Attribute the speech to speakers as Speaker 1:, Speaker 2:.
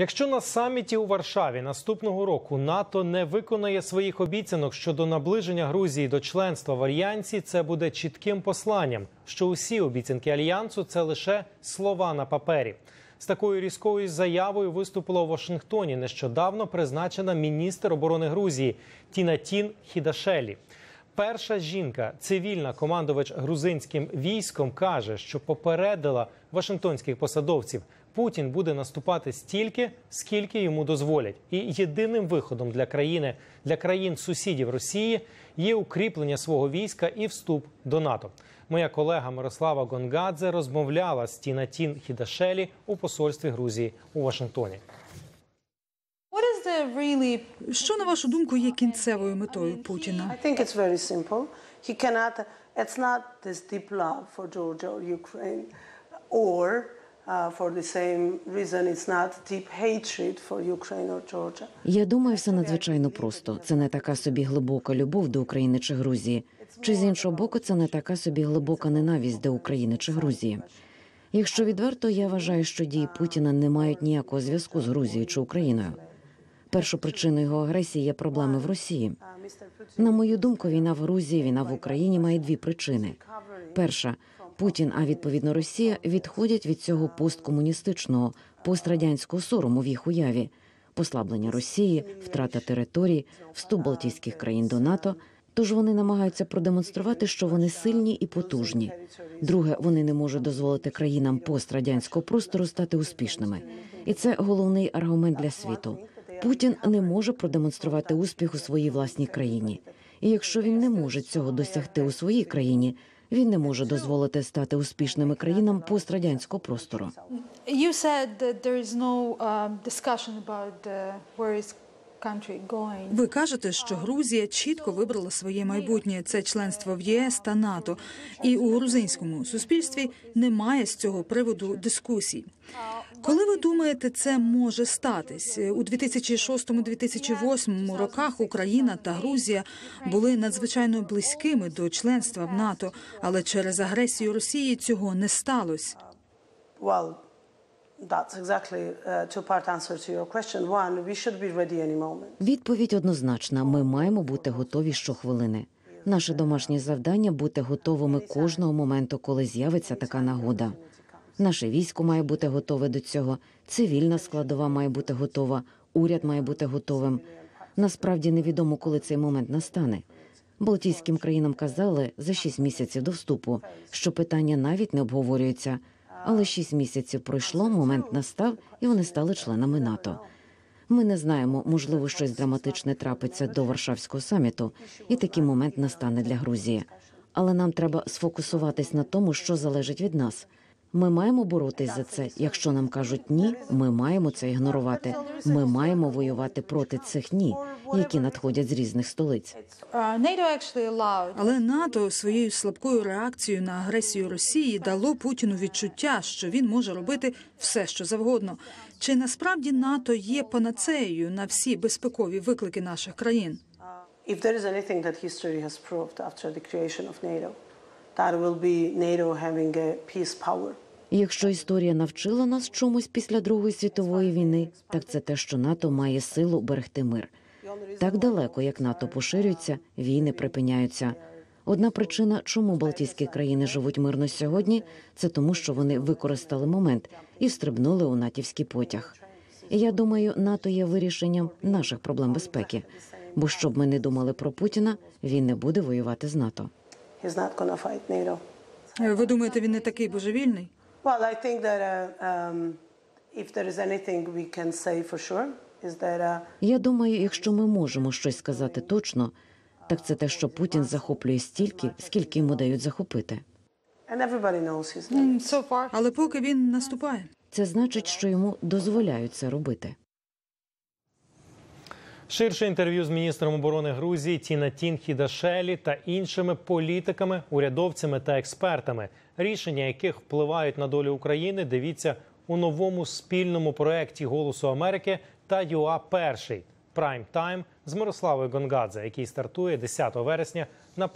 Speaker 1: Якщо на саміті у Варшаві наступного року НАТО не виконає своїх обіцянок щодо наближення Грузії до членства в альянсі, це буде чітким посланням, що усі обіцянки альянсу це лише слова на папері. З такою різкою заявою виступила у Вашингтоні нещодавно призначена міністр оборони Грузії Тінатін Хідашелі. Перша жінка, цивільна командувач грузинським військом, каже, що попередила вашингтонських посадовців. Путін буде наступати стільки, скільки йому дозволять, і єдиним виходом для країни для країн сусідів Росії є укріплення свого війська і вступ до НАТО. Моя колега Мирослава Гонгадзе розмовляла з Тінатін Хідашелі у посольстві Грузії у Вашингтоні.
Speaker 2: What is the really
Speaker 3: Що на вашу думку є кінцевою метою Путіна?
Speaker 4: Or uh, for the same reason, it's not deep hatred for Ukraine or Georgia.
Speaker 5: Я думаю, все надзвичайно просто. Це не така собі глибока любов до України чи Грузії. Чи з іншого боку, це не така собі глибока ненависть до України чи Грузії. Якщо відверто, я вважаю, що дії Путіна не мають ніякого зв'язку з Грузією чи Україною. Першою причиною його агресії є проблеми в Росії. На мою думку, війна в Грузії, війна в Україні має дві причини. Перша Путін, а відповідно Росія, відходять від цього посткомуністичного, пострадянського сорому в їх уяві, послаблення Росії, втрата територій, вступ Балтійських країн до НАТО. Тож вони намагаються продемонструвати, що вони сильні і потужні. Друге, вони не можуть дозволити країнам пострадянського простору стати успішними, і це головний аргумент для світу. Путін не може продемонструвати успіх у своїй власній країні. І якщо він не може цього досягти у своїй країні, він не може дозволити стати успішними країнам пострадянського простору.
Speaker 2: you said that there is no um, discussion about.
Speaker 3: Ви кажете, що Грузія чітко вибрала своє майбутнє. Це членство в єС та НАТО, і у грузинському суспільстві немає з цього приводу дискусій. Коли ви думаєте, це може статись? У 2006-2008 роках Україна та Грузія були надзвичайно близькими до членства в НАТО, але через агресію Росії цього не сталося.
Speaker 4: That's exactly uh, two-part answer to your question. One, we should be ready any moment.
Speaker 5: Відповідь однозначна: ми маємо бути готові щохвилини. Наше домашнє завдання бути готовими кожного моменту, коли з'явиться така нагода. Наше військо має бути готове до цього. Цивільна складова має бути готова, уряд має бути готовим. Насправді невідомо, коли цей момент настане. Балтійським країнам казали за шість місяців до вступу, що питання навіть не обговорюється. Але шість місяців пройшло, момент настав, і вони стали членами НАТО. Ми не знаємо, можливо, щось драматичне трапиться до Варшавського саміту, і такий момент настане для Грузії. Але нам треба сфокусуватись на тому, що залежить від нас. Ми маємо боротись за це. Якщо нам кажуть ні, ми маємо це ігнорувати. Ми маємо воювати проти цих ні, які надходять з різних столиць.
Speaker 2: Allowed
Speaker 3: Але НАТО своєю слабкою реакцією на агресію Росії дало Путіну відчуття, що він може робити все, що завгодно. Чи насправді НАТО є панацеєю на всі безпекові виклики наших країн?
Speaker 4: If there is anything that history has proved after the creation of NATO, that.
Speaker 5: Якщо історія навчила нас чомусь після Другої світової війни, так це те, що НАТО має силу берегти мир. Так далеко, як НАТО поширюється, війни припиняються. Одна причина, чому Балтійські країни живуть мирно сьогодні, це тому, що вони використали момент і встрибнули у натівський потяг. Я думаю, НАТО є вирішенням наших проблем безпеки. Бо щоб ми не думали про Путіна, він не буде воювати з НАТО.
Speaker 4: He's not going to fight NATO.
Speaker 3: Ви думаєте, він не такий божевільний?
Speaker 4: Well, I think that uh, um, if there is anything we can say for sure, is that uh,
Speaker 5: Я думаю, якщо ми можемо щось сказати точно, так це те, що Путін захоплює стільки, скільки йому дають захопити.
Speaker 4: and everybody knows he's not.
Speaker 2: Mm, so far.
Speaker 3: Але поки він наступає.
Speaker 5: Це значить, що йому дозволяють це робити.
Speaker 1: Ширше інтерв'ю з міністром оборони Грузії Тіна Тінхідашелі та іншими політиками, урядовцями та експертами, рішення яких впливають на долю України. Дивіться у новому спільному проєкті Голосу Америки та ЮА Перший Прайм Тайм з Мирославою Гонгадзе, який стартує 10 вересня на